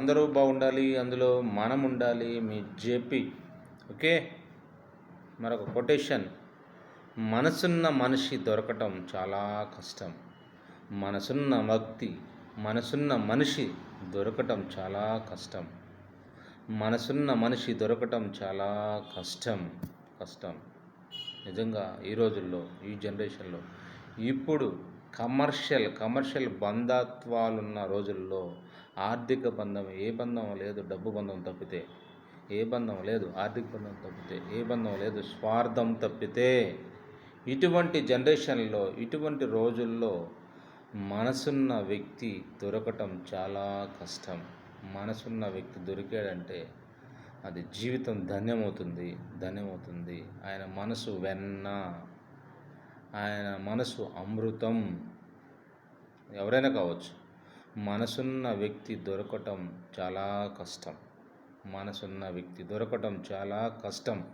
అందరూ బాగుండాలి అందులో మనం ఉండాలి మీ జేపీ. ఓకే? మరొక కొటేషన్. మనసున్న మనిషి దొరకటం చాలా కష్టం. మనసున్న భక్తి మనసున్న మనిషి దొరకటం చాలా కష్టం. మనసున్న మనిషి దొరకటం చాలా కష్టం. కష్టం. నిజంగా ఈ రోజుల్లో ఈ జనరేషన్లో ఇప్పుడు కమర్షియల్ కమర్షియల్ బంధత్వాలున్న రోజుల్లో ఆర్థిక బంధం ఏ బంధం లేదు డబ్బు బంధం తప్పితే. ఏ బంధం లేదు ఆర్థిక బంధం తప్పితే. ఏ బంధం లేదు స్వార్థం తప్పితే. ఇటువంటి జనరేషన్లో ఇటువంటి రోజుల్లో మనసున్న వ్యక్తి దొరకటం చాలా కష్టం. మనసున్న వ్యక్తి దొరికాడంటే అది జీవితం ధన్యమవుతుంది ధన్యమవుతుంది. ఆయన మనసు వెన్న. ఆయన మనసు అమృతం. ఎవరైనా కావచ్చు. మనసున్న వ్యక్తి దొరకటం చాలా కష్టం. మనసున్న వ్యక్తి దొరకటం చాలా కష్టం.